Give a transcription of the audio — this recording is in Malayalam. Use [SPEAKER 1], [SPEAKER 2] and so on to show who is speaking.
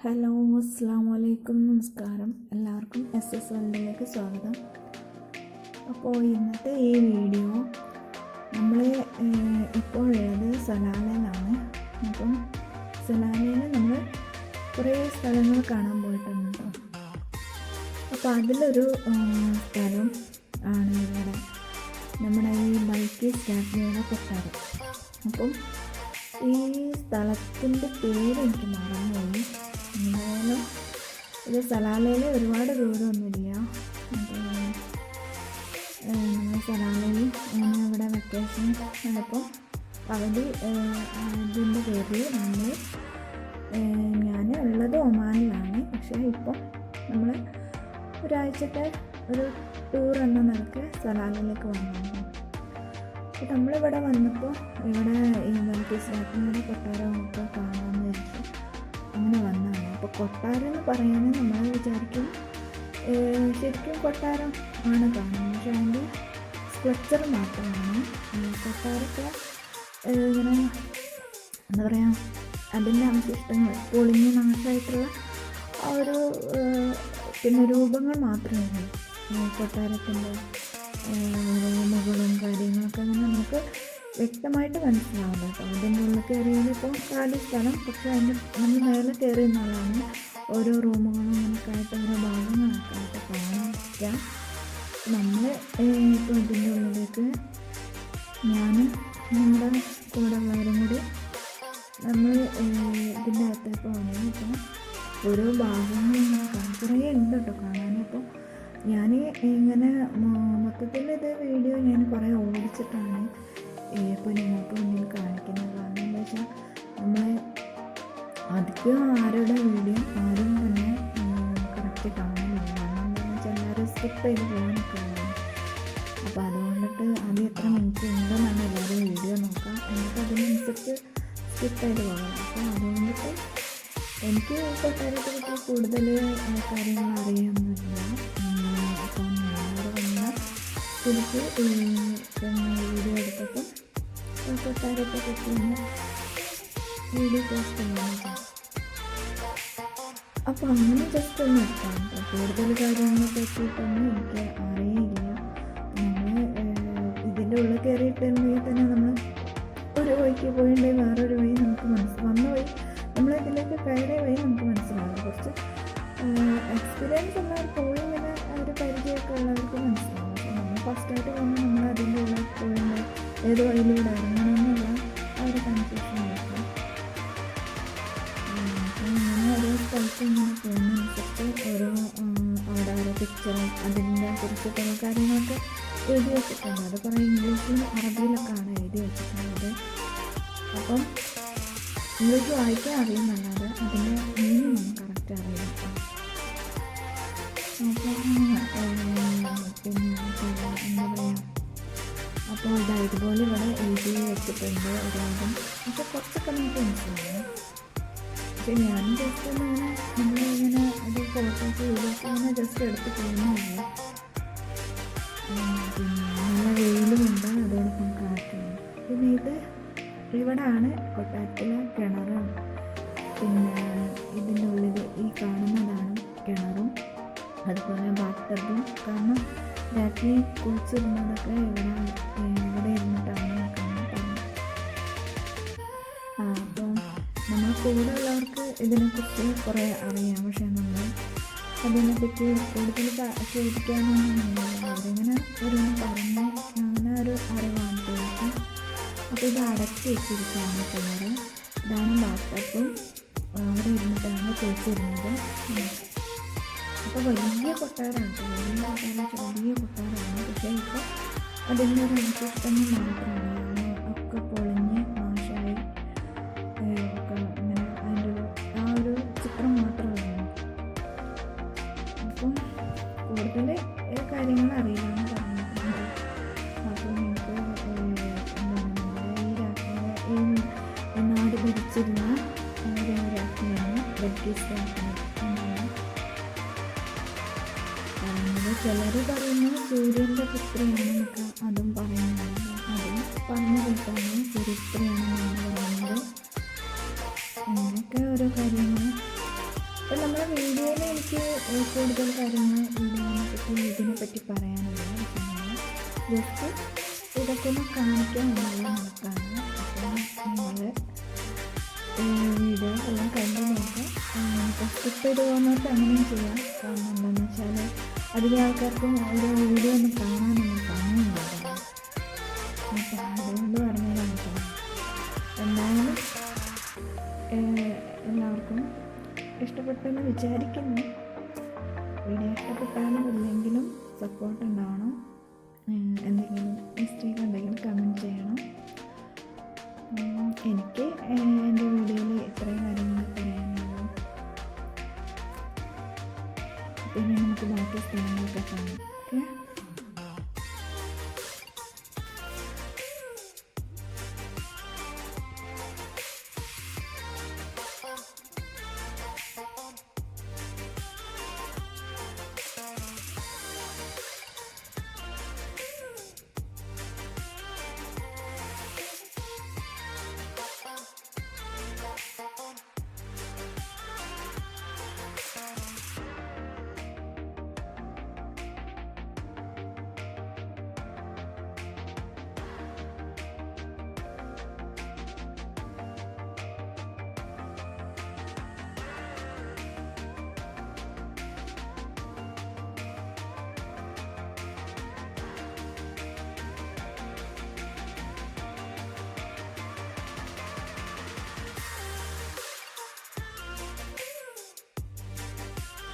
[SPEAKER 1] ഹലോ അസ്സാം വലൈക്കും നമസ്കാരം. എല്ലാവർക്കും എസ് എസ് വണ്ടിലേക്ക് സ്വാഗതം. അപ്പോൾ ഇന്നത്തെ ഈ വീഡിയോ നമ്മൾ ഇപ്പോൾ ഉള്ളത് സലാലയിലാണ്. അപ്പം സലാലയിൽ നമ്മൾ കുറേ സ്ഥലങ്ങൾ കാണാൻ പോയിട്ടുണ്ട് അപ്പോൾ അതിലൊരു സ്ഥലം ആണ് ഇവിടെ. നമ്മുടെ ഈ ബൈക്ക് സ്റ്റാഫിയുടെ കൊട്ടാരം. അപ്പം ഈ സ്ഥലത്തിന്റെ പേര് എനിക്ക് മറന്നുപോയി. ഇത് സലാലയിൽ ഒരുപാട് ദൂരമൊന്നുമില്ല. നമ്മൾ സലാലയിൽ അങ്ങനെ ഇവിടെ വെക്കേഷൻ നടക്കും. അവധി അതിന്റെ പേരിൽ നമ്മൾ ഞാൻ ഉള്ളത് ഒമാനിലാണ്. പക്ഷേ ഇപ്പോൾ നമ്മൾ ഒരാഴ്ചത്തെ ഒരു ടൂർ എന്ന നിലയ്ക്ക് സലാമിലേക്ക് വന്നിരുന്നു. അപ്പോൾ നമ്മളിവിടെ വന്നപ്പോൾ ഇവിടെ ഈ മൽക്കി സ്റ്റാഫിന്റെ കൊട്ടാരമൊക്കെ വന്നതാണ് അപ്പോൾ കൊട്ടാരം എന്ന് പറയാൻ നമ്മൾ വിചാരിക്കും ശരിക്കും കൊട്ടാരം ആണ് കാണുന്നത്. പക്ഷേ അതിന്റെ സ്ട്രക്ചർ മാത്രമാണ്. കൊട്ടാരത്തെ ഇങ്ങനെ എന്താ പറയുക അതിന്റെ അവശിഷ്ടങ്ങൾ പൊളിഞ്ഞ് നാശമായിട്ടുള്ള ആ ഒരു പിന്നെ രൂപങ്ങൾ മാത്രമേ കൊട്ടാരത്തിന്റെ മുകളും കാര്യങ്ങളൊക്കെ. അങ്ങനെ നമുക്ക് വ്യക്തമായിട്ട് മനസ്സിലാവുന്നത് കേട്ടോ. അതിന്റെ മുകളിൽ കയറിയാൽ ഇപ്പോൾ കാലി സ്ഥലം പക്ഷേ അതിന്റെ നമ്മൾ മേലെ കയറി നിന്നാലാണ് ഓരോ റൂമുകളും ആയിട്ട് ഓരോ ഭാഗങ്ങളൊക്കെ ആയിട്ട് കാണാൻ പറ്റുക. നമ്മൾ ഇപ്പോൾ ഇതിന്റെ ഉള്ളിലേക്ക് ഞാനും നമ്മുടെ കൂടെ ഉള്ളവരും കൂടി നമ്മൾ ഇതിന്റെ അകത്തേക്ക് വന്നു അപ്പോൾ ഓരോ ഭാഗങ്ങളും കാണാം. കുറേ ഉണ്ട് കേട്ടോ കാണാനിപ്പോൾ. ഞാൻ ഇങ്ങനെ മൊത്തത്തിൽ ഇത് വീഡിയോ ഞാൻ കുറേ ഓടിച്ചിട്ടാണ്. ഇപ്പോൾ നിങ്ങൾക്ക് മുന്നിൽ കാണിക്കുന്നത് കാരണം എന്താ വെച്ചാൽ നമ്മൾ അധികം ആരുടെ വീഡിയോ ആരും തന്നെ കറക്റ്റ് കാണുന്നില്ല. കാരണം എന്താണെന്ന് വെച്ചാൽ എല്ലാവരും സ്കിപ്പ് ചെയ്ത് പോകാനൊക്കെയാണ് അപ്പോൾ അതുകൊണ്ടിട്ട് അത് എത്ര മിനിറ്റ് ഉണ്ടെന്നാണ് എല്ലാവരും വീഡിയോ നോക്കുക എന്നിട്ട് അതിനനുസരിച്ച് സ്കിപ്പ് ചെയ്ത് പോകണം അപ്പോൾ അതുകൊണ്ടിട്ട് എനിക്ക് കൊട്ടാരത്തെ കൂടുതൽ കാര്യങ്ങൾ അറിയാമെന്നില്ല. അപ്പം ഞാനവിടെ വന്ന തിരിച്ച് വീഡിയോ എടുത്തപ്പോൾ കൊട്ടാരത്തെ പറ്റി ഒന്ന് വീഡിയോ പോസ്റ്റ് ചെയ്യാൻ അപ്പോൾ അങ്ങനെ ജസ്റ്റ് ഒന്ന് എത്താം കൂടുതൽ കാര്യങ്ങളെ പറ്റിയിട്ടൊന്നും എനിക്ക് അറിയില്ല നമ്മൾ ഇതിന്റെ ഉള്ളിൽ കയറിയിട്ടുണ്ടെങ്കിൽ തന്നെ നമ്മൾ ഒരു വഴിക്ക് പോയിട്ടുണ്ടെങ്കിൽ വേറൊരു വഴി നമുക്ക് മനസ്സിൽ വന്ന വഴി നമ്മൾ ഇതിലേക്ക് കയറിയ വഴി നമുക്ക് മനസ്സിലാവും കുറച്ച് എക്സ്പീരിയൻസ് ഉള്ളവർ പോയി ഇങ്ങനെ ഒരു പരിചയമൊക്കെ ഉള്ളവർക്ക് മനസ്സിലാവും അപ്പോൾ നമ്മൾ ഫസ്റ്റായിട്ട് പോകുമ്പോൾ നമ്മൾ അതിന്റെ ഉള്ളിൽ പോയിട്ട് ഏത് വഴിയിലൂടെ ഇറങ്ങണമെന്നുള്ള ആ ഒരു കൺഫ്യൂഷൻ ആയിരിക്കും അപ്പോൾ ഇങ്ങനെ ഓരോ സ്ഥലത്ത് ഇങ്ങനെ പോകുന്നതനുസരിച്ച് ഓരോ അവിടെ ഓരോ പിക്ചറും അതിന്റെ കുറിച്ച് കുറേ കാര്യങ്ങളൊക്കെ എഴുതി വെച്ചിട്ടുണ്ട്. അത് കുറേ ഇംഗ്ലീഷിലും അറബിയിലൊക്കെയാണ് എഴുതി വെച്ചിട്ടുള്ളത്. അപ്പം ഇംഗ്ലീഷ് വായിക്കാൻ അറിയുന്നല്ലാതെ അതിന്റെ മീനിങ് ഒന്നും കറക്റ്റ് അറിയില്ല. കേട്ടോ. അപ്പോൾ ഇതാ ഇതുപോലെ ഇവിടെ എഴുതി വെച്ചിട്ടുണ്ട് ഒരുപാടും പക്ഷെ കുറച്ചൊക്കെ നമുക്ക് മനസ്സിലാവും പക്ഷെ ഞാൻ ജസ്റ്റ് ഒന്ന് നമ്മളിങ്ങനെ ഒരു ഫോട്ടോസ് വീഡിയോസ് ജസ്റ്റ് എടുത്ത് പോകുന്നില്ല പിന്നെ നല്ല വെയിലുമുണ്ട് അതോടൊപ്പം കാറ്റുണ്ട്. പിന്നെ ഇത് ഇവിടാണ് കൊട്ടാരത്തിലെ കിണറും. പിന്നെ ഇതിന്റെ ഉള്ളിൽ ഈ കാണുന്നതാണ് കിണറും. അതുപോലെ ബാത്ത് കാരണം രാത്രി കുളിച്ചിരുന്നതൊക്കെ ഇവിടെ ഇവിടെ ഇരുന്നിട്ടാണ് നോക്കാൻ പറഞ്ഞത്. ആ അപ്പം നമ്മൾ കൂടെ ഇതിനെക്കുറിച്ച് കുറേ അറിയാം. പക്ഷേ നമ്മൾ അതിനെപ്പറ്റി കൂടുതൽ ചോദിക്കാനൊന്നും അവരിങ്ങനെ ഒരു പറഞ്ഞ അങ്ങനെ ഒരു അറിവാണ് ചോദിക്കും അപ്പോൾ ഇത് അടച്ച് വെച്ചിരിക്കുകയാണ് കിണറ് ഇതാണ് ബാത്തപ്പും അവിടെ ഇരുന്നിട്ടാണ് കുളിച്ചിരുന്നത് അപ്പോൾ വലിയ കൊട്ടാരമാണ് കേട്ടോ. വലിയ വലിയ കൊട്ടാരമാണ്. പക്ഷേ ഇപ്പോൾ അതിന്റെ ഒരു അവശിഷ്ടങ്ങൾ മാത്രമാണ് ഒക്കെ പൊളിഞ്ഞ് നാശമായി ഒക്കെ ഇങ്ങനെ അതിന്റെ ആ ഒരു ചിത്രം മാത്രമേ അപ്പം കൂടുതൽ കാര്യങ്ങൾ അറിയില്ലെന്ന് പറഞ്ഞിട്ടുണ്ട്. അപ്പോൾ ഏഹ് എന്താണ് ഈ നാട് ഭരിച്ചിരുന്ന രാജ്ഞിയാണ് ബ്രിട്ടീഷ് രാജ്ഞി. ചിലർ പറയുന്നു സൂര്യന്റെ പുത്രിയാണെന്നൊക്കെ അതും പറയുന്നുണ്ട് അതും പറഞ്ഞു കേട്ടാണ് സൂര്യപുത്രിയാണെന്നാണ് പറയുന്നത്. അങ്ങനെയൊക്കെ ഓരോ കാര്യങ്ങൾ. അപ്പം നമ്മുടെ വീഡിയോയിൽ എനിക്ക് കൂടുതൽ കാര്യങ്ങൾ വീഡിയോനെ പറ്റി ഇതിനെ പറ്റി പറയാനുള്ള ജസ്റ്റ് ഇതൊക്കെ ഒന്ന് കാണിക്കാൻ എന്നുള്ള നമുക്കാണ്. അപ്പം നിങ്ങൾ വീഡിയോ എല്ലാം കണ്ടു നോക്കാം സ്കിപ്പ് ചെയ്ത് പോകുന്നവർക്ക് അങ്ങനെയും ചെയ്യാം. കാരണം എന്താണെന്ന് വെച്ചാൽ അധികം ആൾക്കാർക്കും ഓരോ വീഡിയോ ഒന്ന് കാണാനൊന്നും കാണുന്നില്ല അപ്പം അതുകൊണ്ട് പറഞ്ഞതാണ് എന്തായാലും എല്ലാവർക്കും ഇഷ്ടപ്പെട്ടെന്ന് വിചാരിക്കുന്നു. വീഡിയോ ഇഷ്ടപ്പെട്ടാലും ഇല്ലെങ്കിലും സപ്പോർട്ട് ഉണ്ടാവണം എന്തെങ്കിലും മിസ്റ്റേക്ക് ഉണ്ടെങ്കിൽ കമന്റ് ചെയ്യണം. എനിക്ക് എന്റെ വീഡിയോയിൽ ഇത്രയും കാര്യങ്ങൾ പിന്നെ നമുക്ക് ബാക്കി സ്ഥലങ്ങളൊക്കെ കാണാം ഓക്കെ